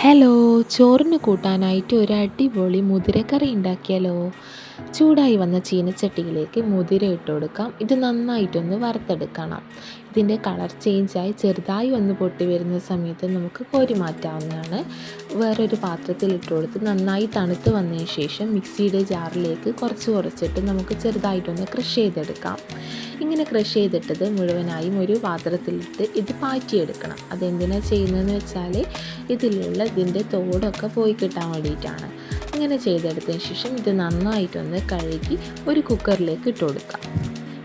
Hello ചോറിന് കൂട്ടാനായിട്ട് ഒരു അടിപൊളി മുതിരക്കറി ഉണ്ടാക്കിയാലോ? ചൂടായി വന്ന ചീനച്ചട്ടിയിലേക്ക് മുതിര ഇട്ട് കൊടുക്കാം. ഇത് നന്നായിട്ടൊന്ന് വറുത്തെടുക്കണം. ഇതിന്റെ കളർ ചേഞ്ചായി ചെറുതായി ഒന്ന് പൊട്ടി വരുന്ന സമയത്ത് നമുക്ക് കോരി മാറ്റാവുന്നതാണ്. വേറൊരു പാത്രത്തിൽ ഇട്ട് കൊടുത്ത് നന്നായി തണുത്ത് വന്നതിന് ശേഷം മിക്സിയുടെ ജാറിലേക്ക് കുറച്ച് കുറച്ചിട്ട് നമുക്ക് ചെറുതായിട്ടൊന്ന് ക്രഷ് ചെയ്തെടുക്കാം. ഇങ്ങനെ ക്രഷ് ചെയ്തിട്ടത് മുഴുവനായും ഒരു പാത്രത്തിലിട്ട് ഇത് പാറ്റിയെടുക്കണം. അതെന്തിനാണ് ചെയ്യുന്നതെന്ന് വെച്ചാൽ ഇതിലുള്ള ഇതിന്റെ തോടൊക്കെ പോയി കിട്ടാൻ വേണ്ടിയിട്ടാണ്. ഇങ്ങനെ ചെയ്തെടുത്തതിന് ശേഷം ഇത് നന്നായിട്ടൊന്ന് കഴുകി ഒരു കുക്കറിലേക്ക് ഇട്ട് കൊടുക്കാം.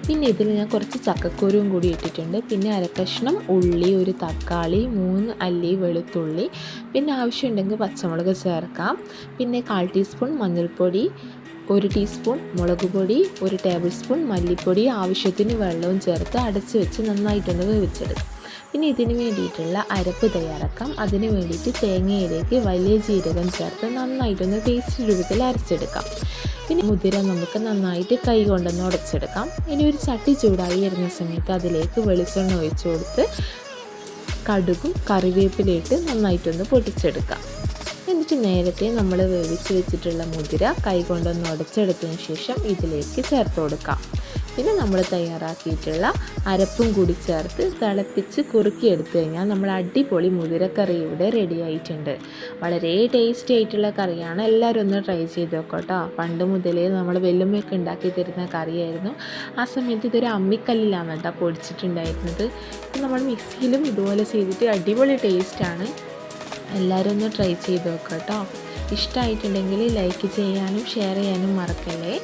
പിന്നെ ഇതിൽ ഞാൻ കുറച്ച് ചക്കക്കുരുവും കൂടി ഇട്ടിട്ടുണ്ട്. പിന്നെ അരക്കഷ്ണം ഉള്ളി ഒരു തക്കാളി മൂന്ന് അല്ലി വെളുത്തുള്ളി. പിന്നെ ആവശ്യമുണ്ടെങ്കിൽ പച്ചമുളക് ചേർക്കാം. പിന്നെ കാൽ ടീസ്പൂൺ മഞ്ഞൾപ്പൊടി ഒരു ടീസ്പൂൺ മുളക് പൊടി ഒരു ടേബിൾ സ്പൂൺ മല്ലിപ്പൊടി ആവശ്യത്തിന് വെള്ളവും ചേർത്ത് അടച്ച് വെച്ച് നന്നായിട്ടൊന്ന് വേവിച്ചെടുക്കാം. പിന്നെ ഇതിന് വേണ്ടിയിട്ടുള്ള അരപ്പ് തയ്യാറാക്കാം. അതിന് വേണ്ടിയിട്ട് തേങ്ങയിലേക്ക് വലിയ ജീരകം ചേർത്ത് നന്നായിട്ടൊന്ന് പേസ്റ്റ് രൂപത്തിൽ അരച്ചെടുക്കാം. പിന്നെ മുതിര നമുക്ക് നന്നായിട്ട് കൈ കൊണ്ടൊന്ന് ഉടച്ചെടുക്കാം. ഇനി ഒരു ചട്ടി ചൂടായി വരുന്ന സമയത്ത് അതിലേക്ക് വെളിച്ചെണ്ണ ഒഴിച്ചു കൊടുത്ത് കടുകും കറിവേപ്പിലയിട്ട് നന്നായിട്ടൊന്ന് പൊട്ടിച്ചെടുക്കാം. എന്നിട്ട് നേരത്തെ നമ്മൾ വേവിച്ച് വെച്ചിട്ടുള്ള മുതിര കൈ കൊണ്ടൊന്ന് ഉടച്ചെടുത്തതിന് ശേഷം ഇതിലേക്ക് ചേർത്ത് കൊടുക്കാം. പിന്നെ നമ്മൾ തയ്യാറാക്കിയിട്ടുള്ള അരപ്പും കൂടി ചേർത്ത് തിളപ്പിച്ച് കുറുക്കി എടുത്തു കഴിഞ്ഞാൽ നമ്മൾ അടിപൊളി മുതിരക്കറി ഇവിടെ റെഡി ആയിട്ടുണ്ട്. വളരെ ടേസ്റ്റി ആയിട്ടുള്ള കറിയാണ്. എല്ലാവരും ഒന്ന് ട്രൈ ചെയ്ത് നോക്കട്ടോ പണ്ട് മുതലേ നമ്മൾ വെല്ലുമ്മയൊക്കെ ഉണ്ടാക്കി തരുന്ന കറിയായിരുന്നു. ആ സമയത്ത് ഇതൊരു അമ്മിക്കല്ലിലാണ് കേട്ടോ പൊടിച്ചിട്ടുണ്ടായിരുന്നത്. നമ്മൾ മിക്സിയിലും ഇതുപോലെ ചെയ്തിട്ട് അടിപൊളി ടേസ്റ്റാണ് എല്ലാവരും ഒന്ന് ട്രൈ ചെയ്ത് നോക്കട്ടോ കേട്ടോ. ഇഷ്ടമായിട്ടുണ്ടെങ്കിൽ ലൈക്ക് ചെയ്യാനും ഷെയർ ചെയ്യാനും മറക്കല്ലേ.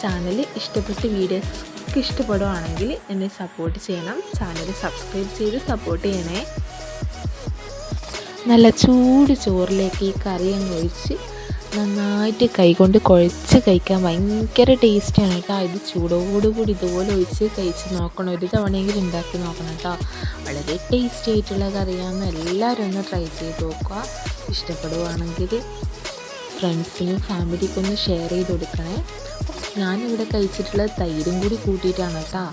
ചാനൽ ഇഷ്ടപ്പെട്ട് വീഡിയോസ് ഇഷ്ടപ്പെടുവാണെങ്കിൽ എന്നെ സപ്പോർട്ട് ചെയ്യണം. ചാനൽ സബ്സ്ക്രൈബ് ചെയ്ത് സപ്പോർട്ട് ചെയ്യണേ. നല്ല ചൂട് ചോറിലേക്ക് ഈ കറി അങ്ങ് ഒഴിച്ച് നന്നായിട്ട് കൈകൊണ്ട് കുഴച്ച് കഴിക്കാൻ ഭയങ്കര ടേസ്റ്റിയാണ് കേട്ടോ. ഇത് ചൂടോടുകൂടി ഇതുപോലെ ഒഴിച്ച് കഴിച്ച് നോക്കണം. ഒരു തവണയെങ്കിലും ഉണ്ടാക്കി നോക്കണം കേട്ടോ. വളരെ ടേസ്റ്റി ആയിട്ടുള്ള കറിയാണ് എല്ലാവരും ഒന്ന് ട്രൈ ചെയ്ത് നോക്കുക. ഇഷ്ടപ്പെടുവാണെങ്കിൽ ഫ്രണ്ട്സിനും ഫാമിലിക്കൊന്ന് ഷെയർ ചെയ്ത് കൊടുക്കണേ. ഞാനിവിടെ കഴിച്ചിട്ടുള്ള തൈരും കൂടി കൂട്ടിയിട്ടാണ് കേട്ടോ.